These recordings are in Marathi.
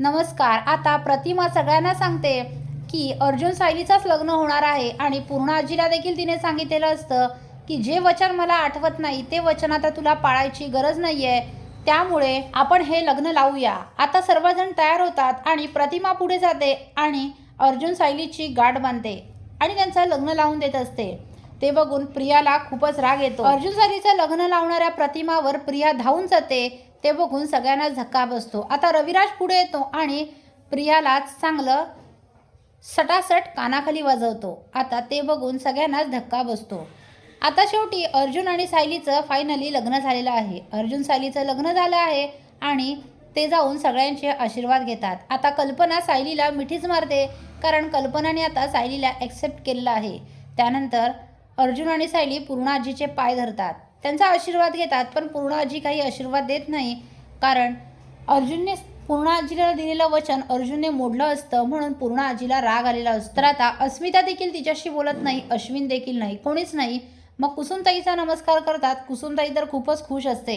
नमस्कार आता प्रतिमा सगळ्यांना सांगते की अर्जुन सायलीचाच लग्न होणार आहे आणि पूर्ण आजीला देखील तिने सांगितलेलं असतं की जे वचन मला आठवत नाही ते वचन आता तुला पाळायची गरज नाही आहे त्यामुळे आपण हे लग्न लावूया. आता सर्वजण तयार होतात आणि प्रतिमा पुढे जाते आणि अर्जुन सायलीची गाठ बांधते आणि त्यांचं लग्न लावून देत असते. ते बघून प्रियाला खूपच राग येतो. अर्जुन सायलीचं लग्न लावणाऱ्या प्रतिमावर प्रिया धावून जाते. ते बघून सगळ्यांना धक्का बसतो. आता रविराज पुढे येतो आणि प्रियाला चांगलं सटासट कानाखाली वाजवतो. आता ते बघून सगळ्यांनाच धक्का बसतो. आता शेवटी अर्जुन आणि सायलीचं फायनली लग्न झालेलं आहे. अर्जुन सायलीचं लग्न झालं आहे आणि ते जाऊन सगळ्यांचे आशीर्वाद घेतात. आता कल्पना सायलीला मिठीच मारते कारण कल्पनाने आता सायलीला ॲक्सेप्ट केलेलं आहे. त्यानंतर अर्जुन आणि सायली पूर्णाजीचे पाय धरतात. त्यांचा आशीर्वाद घेतात पण पूर्ण आजी काही आशीर्वाद देत नाही. कारण अर्जुनने पूर्ण आजीला दिलेलं वचन अर्जुनने मोडलं असतं म्हणून पूर्णाजीला राग आलेला असतो. तर आता अस्मिता देखील तिच्याशी बोलत नाही अश्विन देखील नाही कोणीच नाही. मग कुसुमताईचा नमस्कार करतात. कुसुमताई तर खूपच खुश असते.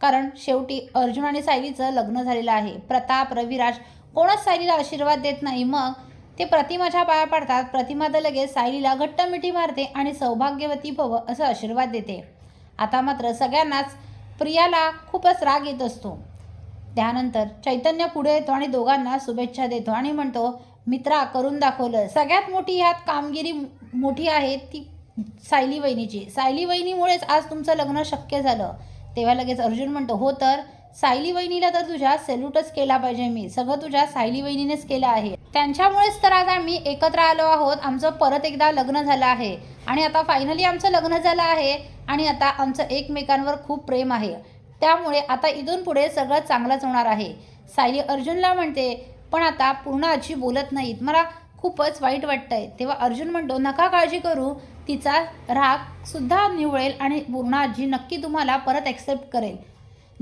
कारण शेवटी अर्जुन आणि सायलीचं लग्न झालेलं आहे. प्रताप रविराज कोणच सायलीला आशीर्वाद देत नाही. मग ते प्रतिमाच्या पाया पडतात. प्रतिमा तर लगेच सायलीला घट्ट मिठी मारते आणि सौभाग्यवती भव असं आशीर्वाद देते. आता मात्र सगळ्यांनाच प्रियाला खूपच राग येत असतो. त्यानंतर चैतन्य पुढे येतो आणि दोघांना शुभेच्छा देतो आणि म्हणतो मित्रा करून दाखवलं. सगळ्यात मोठी ह्यात कामगिरी मोठी आहे ती सायली वहिनीची सायली वहिनीमुळेच आज तुमचं लग्न शक्य झालं. तेव्हा लगेच अर्जुन म्हणतो हो तर सायली वहिनीला तर तुझ्या सेल्यूटच केला पाहिजे मी. सगळं तुझ्या सायली वहिनीनेच केलं आहे. त्यांच्यामुळेच तर आज आम्ही एकत्र आलो आहोत. आमचं परत एकदा लग्न झालं आहे. आणि आता फायनली आमचं लग्न झालं आहे. आणि आता आमचं एकमेकांवर खूप प्रेम आहे. त्यामुळे आता इथून पुढे सगळं चांगलंच होणार आहे. सायली अर्जुनला म्हणते पण आता पूर्ण आजी बोलत नाहीत. मला खूपच वाईट वाटतंय. तेव्हा अर्जुन म्हणतो नका काळजी करू. तिचा राग सुद्धा निवळेल आणि पूर्ण आजी नक्की तुम्हाला परत ॲक्सेप्ट करेल.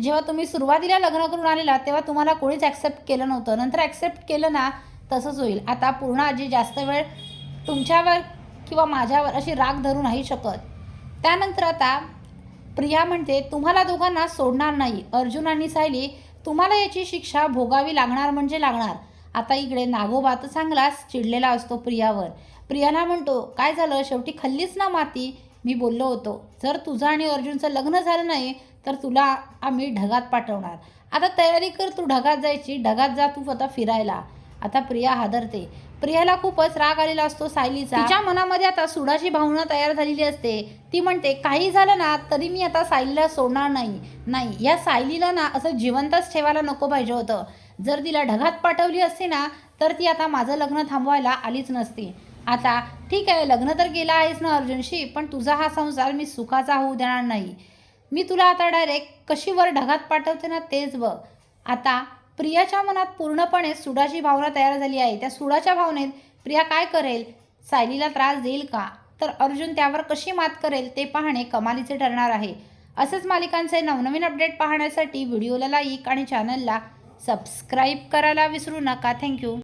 जेव्हा तुम्ही सुरुवातीला लग्न करून आलेला तेव्हा तुम्हाला कोणीच ॲक्सेप्ट केलं नव्हतं. नंतर ॲक्सेप्ट केलं ना तसंच होईल. आता पूर्ण आजी जास्त वेळ तुमच्यावर किंवा माझ्यावर अशी राग धरू नाही शकत. त्यानंतर आता प्रिया म्हणते तुम्हाला दोघांना सोडणार नाही. अर्जुन आणि सायली तुम्हाला याची शिक्षा भोगावी लागणार म्हणजे लागणार. आता इकडे नागोबा तर चांगलाच चिडलेला असतो प्रियावर. प्रियाला म्हणतो काय झालं? शेवटी खल्लीच ना माती? मी बोललो होतो जर तुझं आणि अर्जुनचं लग्न झालं नाही तर तुला आम्ही ढगात पाठवणार. आता तयारी कर तू ढगात जायची ढगात जा तू स्वतः फिरायला. आता प्रिया हादरते. प्रियाला खूपच राग आलेला असतो सायलीचा. तिच्या मनामध्ये आता सुडाची भावना तयार झालेली असते. ती म्हणते काही झालं ना तरी मी आता सायलीला सोडणार नाही. नाही या सायलीला ना असं जिवंतच ठेवायला नको पाहिजे होतं. जर तिला ढगात पाठवली असती ना तर ती आता माझं लग्न थांबवायला आलीच नसती. आता ठीक आहे लग्न तर केलं आहेस ना अर्जुनशी पण तुझा हा संसार मी सुखाचा होऊ देणार नाही. मी तुला आता डायरेक्ट कशी वर ढगात पाठवते ना तेच बघ. आता प्रियाच्या मनात पूर्णपणे सुडाची भावना तयार झाली आहे. त्या सुडाच्या भावनेत प्रिया काय करेल? सायलीला त्रास देईल का? तर अर्जुन त्यावर कशी मात करेल ते पाहणे कमालीचे ठरणार आहे. असेच मालिकांचे नवनवीन अपडेट पाहण्यासाठी व्हिडिओला लाईक आणि चॅनलला सबस्क्राईब करायला विसरू नका. थँक्यू